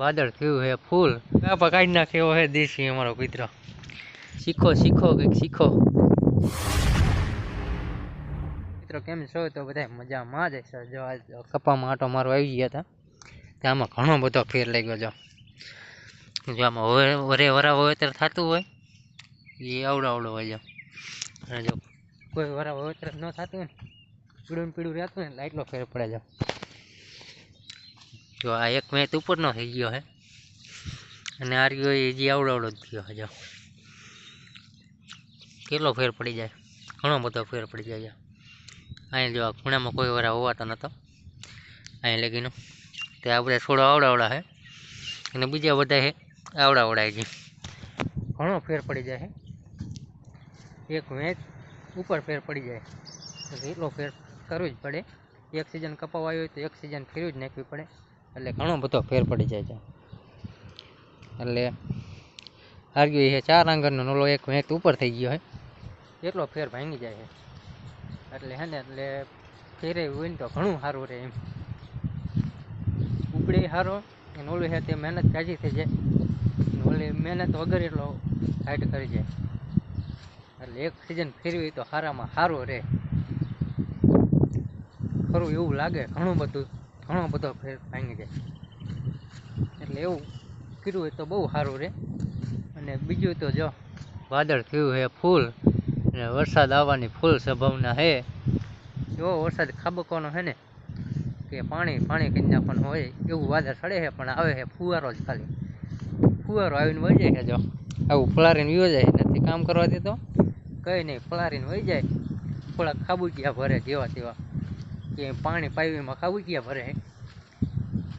વાદળ થયું હે ફૂલ. કાપા કાઢી નાખે એવો હે દેશી અમારો કૂતરો શીખો શીખો કંઈક શીખો. મિત્રો કેમ છો? તો બધા મજામાં જ છે જો આજ કપામાં આટો મારો આવી ગયા હતા આમાં ઘણો બધો ફેર લાગ્યો જો. જો આમાં હવે વરે વરા વાવેતર થતું હોય એ આવડો આવડો હોય જો. અને જો કોઈ વરા વાવેતર ન થતું હોય ને પીળું પીળું રહેતું હોય ને એટલે એટલો ફેર પડે જો. જો આ એક મેચ ઉપરનો થઈ ગયો હે. અને આ રહ્યો એ હજી આવડો જ થયો હજો કેટલો ફેર પડી જાય? ઘણો બધો ફેર પડી જાય અહીંયા જો આ ખૂણામાં કોઈ વાર હોવાતો નહોતો અહીંયા લગીનો. તે આ બધા થોડો આવડાવડા આવડા છે અને બીજા બધા છે આવડાવડાય આવડા છે. ઘણો ફેર પડી જાય એક મેચ ઉપર ફેર પડી જાય. એટલો ફેર કરવું જ પડે. એક સિઝન કપાવાયો હોય તો એક સિઝન ફેરવી જ નાખવી પડે. એટલે ઘણો બધો ફેર પડી જાય છે. એટલે આર્ગ્યુ એ ચાર આંગણનો નોલો એક મેચ ઉપર થઈ ગયો હોય એટલો ફેર ભાંગી જાય છે. એટલે હે ને, એટલે ફેરે હોય ને તો ઘણું સારું રહે એમ. ઉપડે સારો અને ઓલું છે તે મહેનત તાજી થઈ જાય. ઓલી મહેનત વગર એટલો હાઈટ કરી જાય. એટલે એક સિઝન ફેરવી તો સારામાં સારું રહે. ખરું એવું લાગે, ઘણું બધું. ઘણો બધો ફેર ભાંગી જાય. એટલે એવું કર્યું હોય તો બહુ સારું રહે અને બીજું તો જો, વાદળ થયું છે ફૂલ, અને વરસાદ આવવાની ફૂલ સંભાવના છે એવો વરસાદ ખાબકવાનો છે ને, કે પાણી પાણી કંઈના પણ હોય, એવું વાદળ ચડે છે પણ આવે છે ફુવારો જ ખાલી. ફુવારો આવીને વહી જાય છે જો. આવું ફલારીને વયો જાય નથી કામ કરવા દેતો કંઈ નહીં, ફલારીને વહી જાય. થોડાક ખાબુકિયા ભરે જેવા તેવા. કે પાણી પાઇવીમાં ખાવું ક્યાં ભરે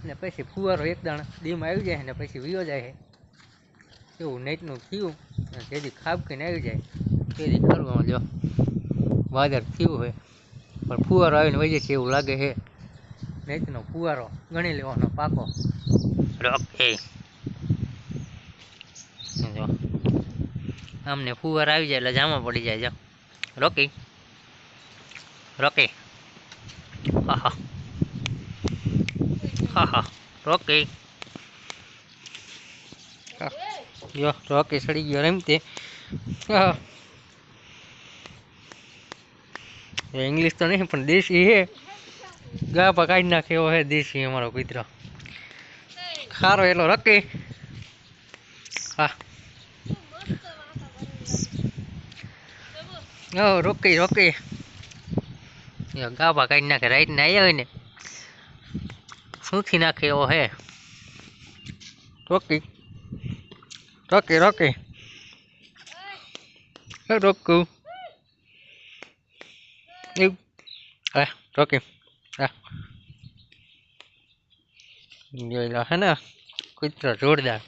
ને પછી ફુવારો એક દાણ દીમાં આવી જાય ને પછી વીયો જાય એવું નેટનું થયું જેથી ખાબકીને આવી જાય. તેથી ખરું જો વાદળ થયું હોય, પણ ફુવારો આવીને વહી છે એવું લાગે છે. નેચનો ફુવારો ગણી લેવાનો પાકો. રોકે જો, આમને ફુવાર આવી જાય એટલે જામા પડી જાય, જો. રોકી. રોકી. હા હા હા હા રોકી જો રોકી સડી ગયો એમ હા ઇંગ્લિશ તો નહીં પણ દેશી હે. ગા પકાઈ નાખે એવો હે દેશી અમારો કૂતરો. ખારો એટલો રકી હા ઓ રોકી રોકી ગાભા કાઢી નાખે રાઈટ ને આવ્યા હોય ને સૂથી નાખે એવો હે રોકી રોકી રોકી રોકું એવું હા રોકી હા જોઈ લો હે ને કૂતરો જોરદાર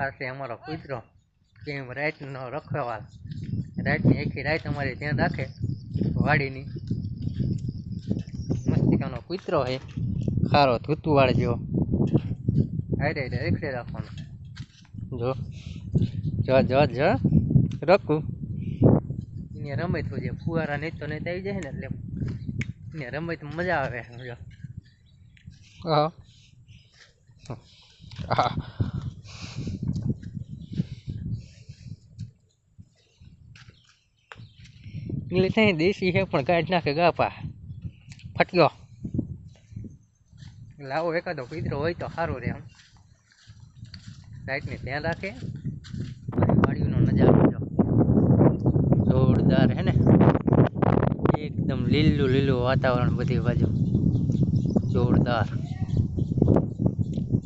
આ છે અમારો કૂતરો કેમ રાતનો રખવાલ રાતની આખી રાત અમારી ધ્યાન રાખે વાડીની. મસ્તિકાનો કૂતરો છે. ખારો ધૂતુવાળ જેવો હારે હારે રેખડે રાખવાનો. જો જો જો જો રકું એને રમત હોય છે, ફુવારા નહીં તો નહીં આવી જાય ને એટલે એને રમત મજા આવે. જો. હા. હા. એટલે ત્યાં દેશી છે પણ કાઢ નાખે ગાપા ફટક્યો લાવો એકાદો કૂતરો હોય તો સારું રહે આમ. રાઈટને ધ્યાન રાખે. વાડીનો નજારો જો જોરદાર હે ને? એકદમ લીલું લીલું વાતાવરણ બધી બાજુ. જોરદાર.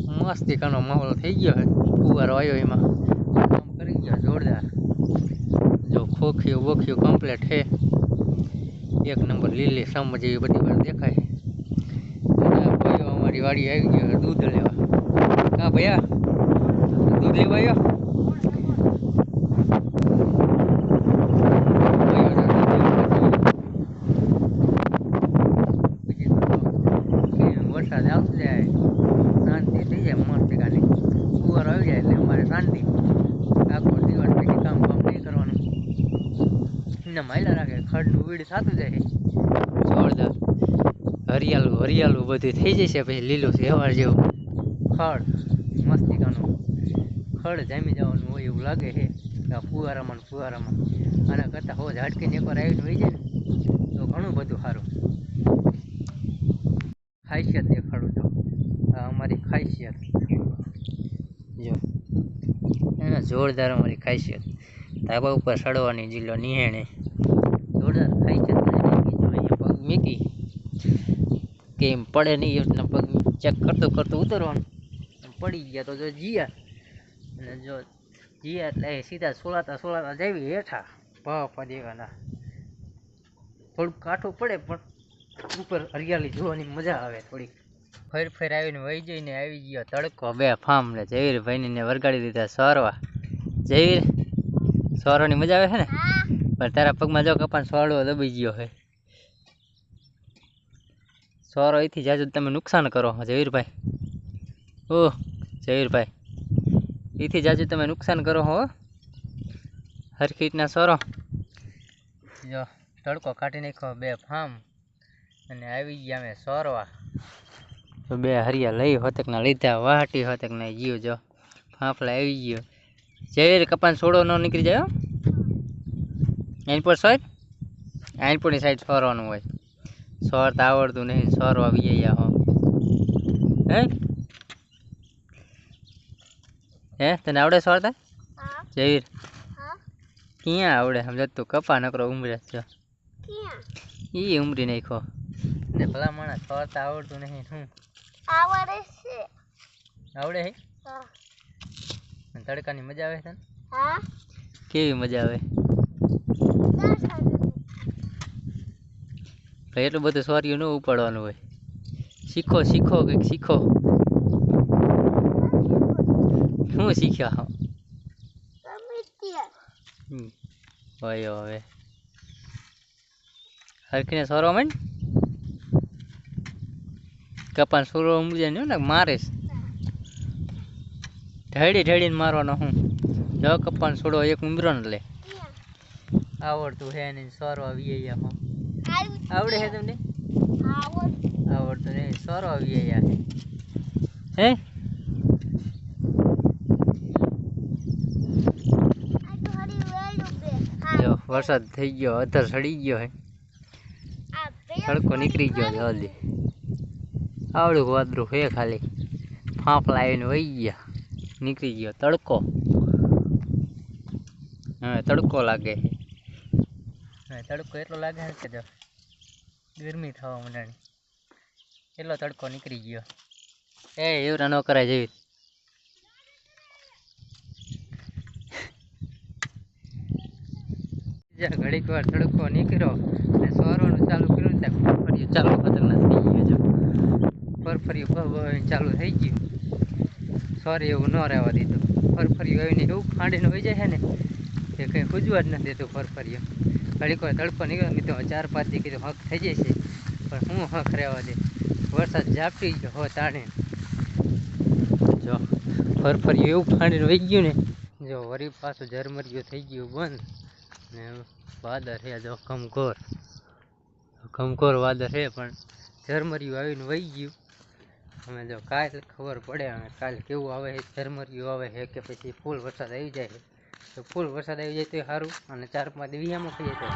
મસ્તિકાનો માહોલ થઈ ગયો છે ફુવારો આવ્યો એમાં કામ કરી ગયો જોરદાર જો ખોખ્યું બોખ્યું કમ્પ્લેટ છે. એક નંબર લીલી સમ જેવી બધી વાર દેખાય. ભાઈઓ, અમારી વાડી આવી ગયો દૂધ લેવા. હા ભૈયા દૂધ લેવા આવ્યો વરસાદ આવતો જાય શાંતિ થઈ જાય મસ્ત ગાની કુવાર આવી જાય એટલે અમારે શાંતિ આખો દિવસ પછી કામ કામ નહીં કરવાનું એને માયલા રાખે, ખડનું વીડ થતું જાય. જોરદાર હરિયાળું હરિયાળું બધું થઈ જશે પછી લીલું સેવાર જેવું. ખડ, મસ્તિકાનું. ખડ જામી જવાનું હોય એવું લાગે છે. ફુવારામાં ફુવારામાં. આના કરતાં હો ઝાટકીને એકવાર આવીને હોય જાય ને, તો ઘણું બધું સારું. ખાસિયત દેખાડું તો આ અમારી ખાસિયત. જો. એના જોરદાર અમારી ખાસિયત. ધાબા ઉપર સડવાની જિલ્લો નિહેણે જોરદાર ખાસિયત બનાવી જો મૂકી કે એમ પડે નહીં એટલે પગ ચેક કરતું કરતું ઉતરવાનું. પડી ગયા તો જો જીયા. અને જો જીયા એટલે સીધા સોળાતા સોળાતા જાવી હેઠા. ભાવ દેવાના. થોડુંક કાઠું પડે પણ ઉપર હરિયાળી જોવાની મજા આવે થોડીક. ફેર ફેર આવીને વહી જઈને આવી ગયો તડકો. બે ફામ ને જયવીર ભાઈને વરગાડી દીધા સોરવા. જયવીર સોરવાની મજા આવે છે ને? પણ તારા પગમાં જો કપાન સોરડો દબાઈ ગયો છે. સોરો અહીંથી જાજુ તમે નુકસાન કરો જયવીરભાઈ ઓહ જયવીરભાઈ એથી જાજો તમે નુકસાન કરો હો. હરખી રીતના સોરો. જો, તડકો કાઢી નાખ્યો, બે ફામ. અને આવી ગયા અમે સોરવા. તો બે હરિયા લઈ હોતકના લીધા, વાહટી હોતકના ગયો, જો. ફાફલા આવી ગયો. જયવીર કપાન સોડો ન નીકળી જાય. એની પર સોર એની સાઈડ સોરવાનું હોય. સોરતા આવડતું નહીં. સોર આવી ગયા હો. હે? હે? તને આવડે સોરતા તા જયવીર? ક્યાં આવડે? સમજ તું કપા નકરો ઉમરે છો ઈ ઉમરી નાખો ને ભલા માણસ સોરતા આવડતું નહીં. શું આવડે છે. આવડે હે? તડકાની મજા આવે છે હા. કેવી મજા આવે? તો એટલું બધું સોર્યું ન ઉપાડવાનું હોય. શીખો શીખો, કંઈક શીખો. શું શીખ્યા. હોય હવે હરખીને સોરો મેં કપાન સોરો ઉમરી જાય ને મારીશ ઢળી, ઢળીને મારવાનો હું. જો કપાન છોડો એક ઉમરો ને લે. આવડતું હે ને સોરો આવી ગયા હો. આવડે છે તમને? આવડ આવડતું નહીં. સોરો આવી ગયા હે હા? જો, વરસાદ થઈ ગયો. અધર સડી ગયો હે. સડકો નીકળી ગયો જલ્દી આવડું વાદરું હે ખાલી. ફાંફલા આવીને વહી ગયા. નીકળી ગયો. તડકો. હવે તડકો લાગે હવે તડકો એટલો લાગે છે જો ગરમી થવા મંડાણી એટલો તડકો નીકળી ગયો. એ એવરા ન કરાય જેવી. બીજા ઘડીક વાર તડકો નીકળ્યો અને સોરવાનું ચાલુ કર્યું ત્યાં ફરફરિયું ચાલુ ખતરનાક થઈ ગયું છે. ફરફરિયું ભરભરીને ચાલુ થઈ ગયું. સોરી એવું ન રહેવા દીધું. ફરફરિયું આવીને એવું ખાંડીને વહી જાય છે ને એ કંઈ ખૂજવા જ નથી દેતું ફરફરિયું. ઘડીક વાર તડકો નીકળ્યો તો ચાર પાંચ દી કીધું, હક થઈ જાય છે પણ હું હક રહેવા દે? વરસાદ ઝાપટી ગયો, હો તાણે. જો ફરફરી એવું ખાંડીને વહી ગયું ને, જો, વરી પાછું ઝરમરિયું થઈ ગયું બંધ. ને વાદર છે, જો, કમઘોર. કમઘોર વાદર છે, પણ ઝરમરિયું આવીને વહી ગયું. અમે જો કાલ ખબર પડે કાલ કેવું આવે છે, ઝરમરિયું આવે છે કે પછી ફૂલ વરસાદ આવી જાય છે? તો ફૂલ વરસાદ આવી જાય તો સારું અને ચાર પાંચ દિવ્યામાં થઈ જાય તો.